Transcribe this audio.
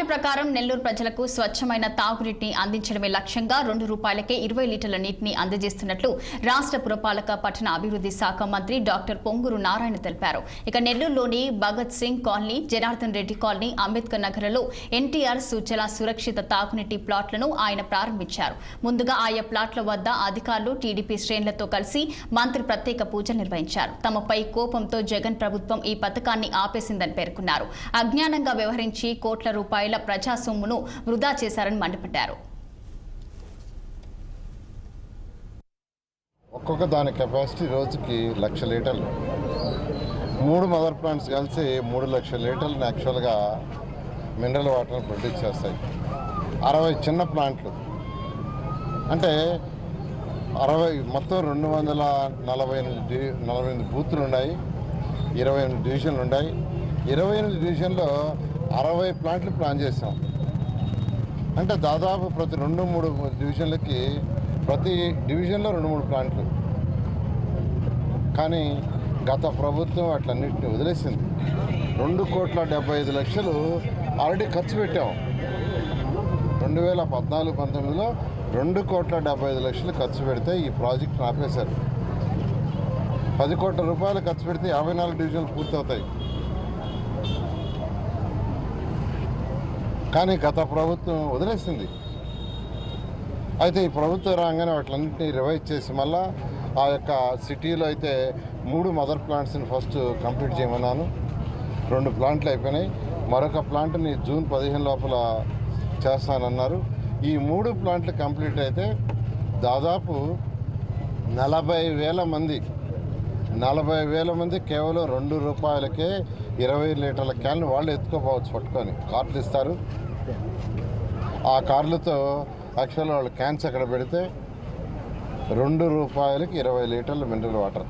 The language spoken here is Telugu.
నాటి ప్రకారం నెల్లూరు ప్రజలకు స్వచ్ఛమైన తాగునీటిని అందించడమే లక్ష్యంగా రెండు రూపాయలకే ఇరవై లీటర్ల నీటిని అందజేస్తున్నట్లు రాష్ట్ర పురపాలక పట్టణ అభివృద్ధి శాఖ మంత్రి డాక్టర్ పొంగూరు నారాయణ తెలిపారు. ఇక నెల్లూరులోని భగత్ సింగ్ కాలనీ జనార్దన్ రెడ్డి కాలనీ అంబేద్కర్ నగర్లో ఎన్టీఆర్ సూచన సురక్షిత తాగునీటి ప్లాట్లను ఆయన ప్రారంభించారు. ముందుగా ఆయా ప్లాట్ల వద్ద అధికారులు టీడీపీ శ్రేణులతో కలిసి మంత్రి ప్రత్యేక పూజలు నిర్వహించారు. తమపై కోపంతో జగన్ ప్రభుత్వం ఈ పథకాన్ని ఆపేసిందని పేర్కొన్నారు. అజ్ఞానంగా వ్యవహరించి కోట్ల రూపాయలు ప్రజా సొమ్మును వృధా చేశారని మండిపడ్డారు. ఒక్కొక్క దాని కెపాసిటీ రోజుకి లక్ష లీటర్లు. మూడు మదర్ ప్లాంట్స్ కలిసి మూడు లక్షల లీటర్లను యాక్చువల్గా మినరల్ వాటర్ని ప్రొడ్యూస్ చేస్తాయి. అరవై చిన్న ప్లాంట్లు. అంటే అరవై మొత్తం రెండు వందల నలభై ఎనిమిది డి- నలభై ఎనిమిది బూతులు ఉన్నాయి ఇరవై ఎనిమిది డివిజన్లు ఉన్నాయి ఇరవై ఎనిమిది డివిజన్లో అరవై ప్లాంట్లు ప్లాన్ చేసాం అంటే దాదాపు ప్రతి రెండు మూడు డివిజన్లకి ప్రతి డివిజన్లో రెండు మూడు ప్లాంట్లు. కానీ గత ప్రభుత్వం అట్లన్నింటినీ వదిలేసింది. రెండు కోట్ల డెబ్బై ఐదు లక్షలు ఆల్రెడీ ఖర్చు పెట్టాం. రెండు వేల పద్నాలుగు పంతొమ్మిదిలో రెండు కోట్ల డెబ్బై ఐదు లక్షలు ఖర్చు పెడితే ఈ ప్రాజెక్ట్ ఆపేశారు. పది కోట్ల రూపాయలు ఖర్చు పెడితే యాభై నాలుగు డివిజన్లు పూర్తవుతాయి. కానీ గత ప్రభుత్వం వదిలేసింది. అయితే ఈ ప్రభుత్వం రాగానే వాటిలన్నింటినీ రివైజ్ చేసి మళ్ళా ఆ యొక్క సిటీలో అయితే మూడు మదర్ ప్లాంట్స్ని ఫస్ట్ కంప్లీట్ చేయమన్నాను. రెండు ప్లాంట్లు అయిపోయినాయి. మరొక ప్లాంట్ని జూన్ పదిహేను లోపల చేస్తానన్నారు. ఈ మూడు ప్లాంట్లు కంప్లీట్ అయితే దాదాపు నలభై వేల మంది నలభై వేల మంది కేవలం రెండు రూపాయలకే ఇరవై లీటర్ల క్యాన్ వాళ్ళు ఎత్తుకోపోవచ్చు పట్టుకొని. కార్లు ఇస్తారు. ఆ కార్లతో యాక్చువల్గా వాళ్ళు క్యాన్స్ అక్కడ పెడితే రెండు రూపాయలకి ఇరవై లీటర్ల మినరల్ వాటర్.